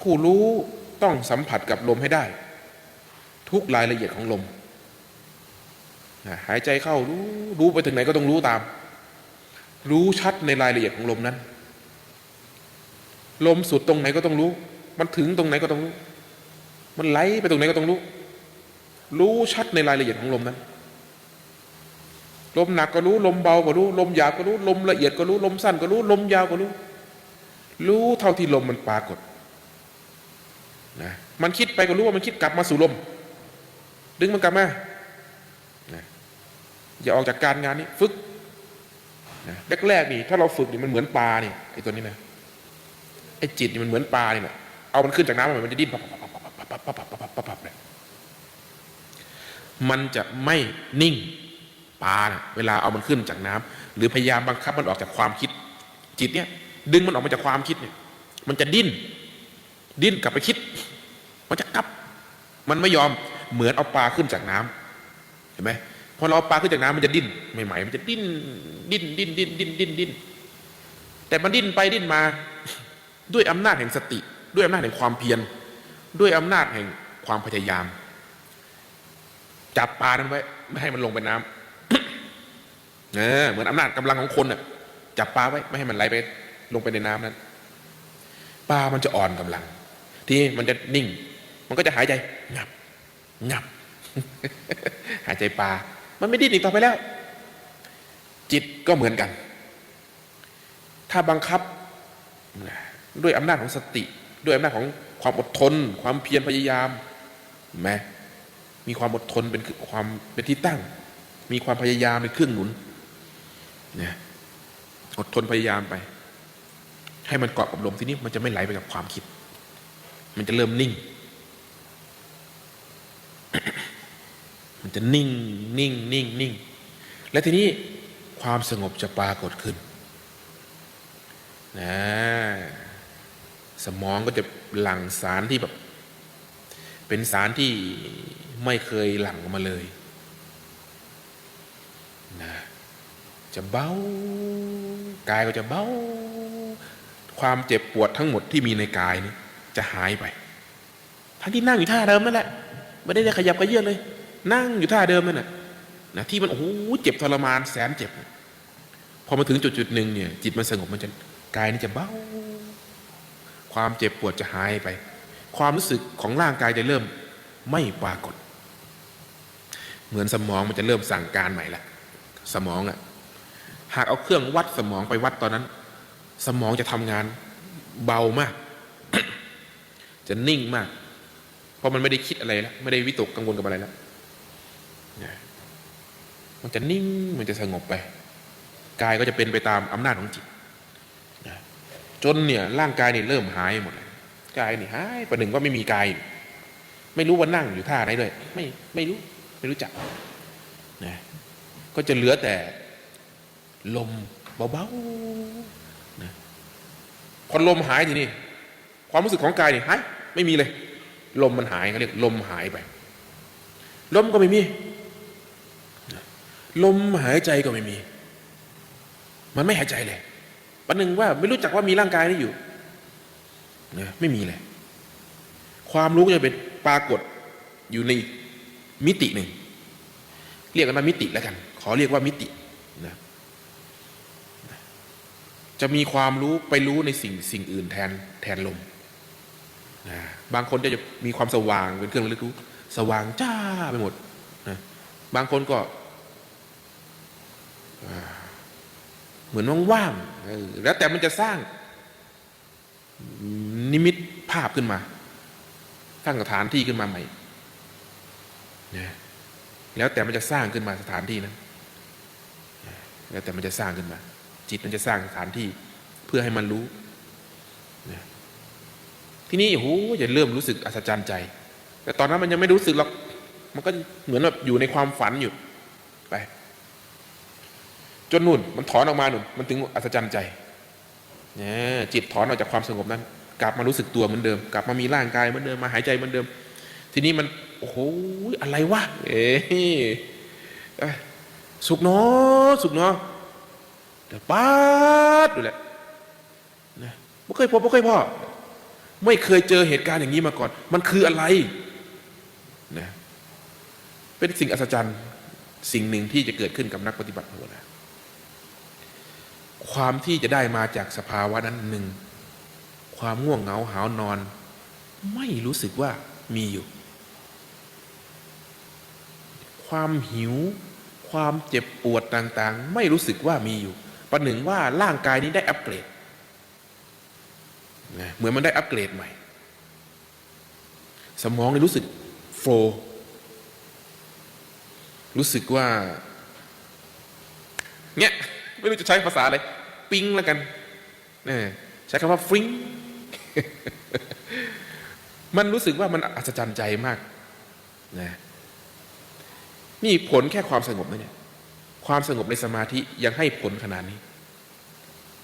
ผู้รู้ต้องสัมผัสกับลมให้ได้ ทุกรายละเอียดของลมหายใจเข้ารู้รู้ไปถึงไหนก็ต้องรู้ตาม รู้ชัดในรายละเอียดของลมนั้น ลมสุดตรงไหนก็ต้องรู้ มันถึงตรงไหนก็ต้องรู้ มันไหลไปตรงไหนก็ต้องรู้ รู้ชัดในรายละเอียดของลมนั้น ลมหนักก็รู้ ลมเบาก็รู้ ลมหยาบก็รู้ ลมละเอียดก็รู้ ลมสั้นก็รู้ ลมยาวก็รู้ รู้เท่าที่ลมมันปรากฏ นะมันคิดไปก็รู้ว่ามันคิดกลับมาสู่ลม ดึงมันกลับมานะอย่าออกจากการงานนี้ฝึกนะแรกๆนี่ถ้าเราฝึกนี่มันเหมือนปลานี่ไอ้ตัวนี้นะไอ้จิตนี่มันเหมือนปลาเนี่แหละเอามันขึ้นจากน้ำมันจะดิ้นปับปับปับปับปับปับปับปับปับปับปับเลยมันจะไม่นิ่งปลานะเวลาเอามันขึ้นจากน้ำหรือพยายามบังคับมันออกจากความคิด จิตเนี่ย ดึงมันออกมาจากความคิดเนี่ย มันจะดิ้น ดิ้นกลับไปคิด มันจะกลับ มันไม่ยอมเหมือนเอาปลาขึ้นจากน้ำเห็นไหมพอเราเอาปลาขึ้นจากน้ำมันจะดิ้นใหม่ๆมันจะดิ้นดิ้นดิ้นดิ้นดิ้นดิ้นดิ้นแต่มันดิ้นไปดิ้นมา ด้วยอำนาจแห่งสติ ด้วยอำนาจแห่งความเพียรด้วยอำนาจแห่งความพยายาม จับปลานั้นไว้ ไม่ให้มันลงไปน้ำเออเหมือนอำนาจกำลังของคนน่ะ จับปลาไว้ไม่ให้มันไหลไป ลงไปในน้ำนั้นปลามันจะอ่อนกำลัง ที่มันจะนิ่ง มันก็จะหายใจงับงับ หายใจปลา มันไม่ดิ้นอีกต่อไปแล้ว จิตก็เหมือนกัน ถ้าบังคับ ด้วยอำนาจของสติ ด้วยอำนาจของความอดทน ความเพียรพยายามเห็นไหมมีความอดทนเป็นความเป็นที่ตั้ง มีความพยายามเป็นเครื่องหนุนเนี่ยอดทนพยายามไป ให้มันเกาะกับลมทีนี้มันจะไม่ไหลไปกับความคิด มันจะเริ่มนิ่ง มันจะนิ่ง นิ่ง นิ่ง นิ่ง และทีนี้ความสงบจะปรากฏขึ้นนะสมองก็จะหลั่งสารที่แบบ เป็นสารที่ไม่เคยหลั่งออกมาเลยนะจะเบากายก็จะเบา ความเจ็บปวดทั้งหมดที่มีในกายนี้ จะหายไปทั้งที่นั่งอยู่ท่าเดิมนั่นแหละไม่ได้ขยับกระเยื่อนเลย นั่งอยู่ท่าเดิมนั่นแหละนะที่มันโอ้โหเจ็บทรมานแสนเจ็บ พอมาถึงจุดจุดหนึ่งเนี่ย จิตมันสงบมันจะกายนี่จะเบาความเจ็บปวดจะหายไป ความรู้สึกของร่างกายจะเริ่มไม่ปรากฏ เหมือนสมองมันจะเริ่มสั่งการใหม่ละสมองอะหากเอาเครื่องวัดสมองไปวัดตอนนั้น สมองจะทำงานเบามาก จะนิ่งมาก เพราะมันไม่ได้คิดอะไรแล้วไม่ได้วิตกกังวลกับอะไรแล้วนะมันจะนิ่งมันจะสงบไปกายก็จะเป็นไปตามอำนาจของจิตจนเนี่ยร่างกายเนี่ยเริ่มหายหมดเลยกายนี่หายประหนึ่งว่าไม่มีกายไม่รู้ว่านั่งอยู่ท่าไหนด้วยไม่ไม่รู้ไม่รู้จักนะก็จะเหลือแต่ลมเบาๆนะพอลมหายทีนี่ความรู้สึกของกายนี่หาย ไม่มีเลย ลมมันหายเขาเรียกลมหายไป ลมก็ไม่มี ลมหายใจก็ไม่มี มันไม่หายใจเลยปันหนึ่งว่าไม่รู้จักว่ามีร่างกายนี้อยู่นะไม่มีเลย ความรู้จะเป็นปรากฏอยู่ในมิติหนึ่ง เรียกกันว่ามิติแล้วกัน ขอเรียกว่ามิตินะจะมีความรู้ไปรู้ในสิ่งสิ่งอื่นแทนแทนลม นะบางคนจะมีความสว่างเป็นเครื่องระลึกรู้สว่างจ้าไปหมดนะบางคนก็เหมือนว่างๆแล้วแต่มันจะสร้างนิมิตภาพขึ้นมาสร้างสถานที่ขึ้นมาใหม่นะแล้วแต่มันจะสร้างขึ้นมาสถานที่นั้นแล้วแต่มันจะสร้างขึ้นมา จิตมันจะสร้างสถานที่เพื่อให้มันรู้นะ ทีนี้โอ้โหจะเริ่มรู้สึกอัศจรรย์ใจ แต่ตอนนั้นมันยังไม่รู้สึกหรอกมันก็เหมือนแบบอยู่ในความฝันอยู่ไป จนนู่นมันถอนออกมาหนุนมันถึงอัศจรรย์ใจเนี่ยจิตถอนออกจากความสงบนั้น กลับมารู้สึกตัวเหมือนเดิม กลับมามีร่างกายเหมือนเดิมมาหายใจเหมือนเดิม ทีนี้มันโอ้โหอะไรวะเอ๊ะสุกเนาะสุกเนาะเดี๋ยวป้าดดูแหละนะไม่เคยพบไม่เคยพ่อ ไม่เคยเจอเหตุการณ์อย่างนี้มาก่อน มันคืออะไรนะเป็นสิ่งอัศจรรย์ สิ่งหนึ่งที่จะเกิดขึ้นกับนักปฏิบัติภาวนาความที่จะได้มาจากสภาวะนั้นหนึ่ง ความง่วงเหงาหาวนอน ไม่รู้สึกว่ามีอยู่ ความหิว ความเจ็บปวดต่างๆ ไม่รู้สึกว่ามีอยู่ ประหนึ่งว่าร่างกายนี้ได้อัปเกรด นะเหมือนมันได้อัปเกรดใหม่ สมองนี่รู้สึกโฟล์รู้สึกว่าเนี่ยไม่รู้จะใช้ภาษาอะไรปิ๊งแล้วกันเออใช้คำว่าฟริ้งมันรู้สึกว่ามันอัศจรรย์ใจมากนะนี่ผลแค่ความสงบนะเนี่ย ความสงบในสมาธิยังให้ผลขนาดนี้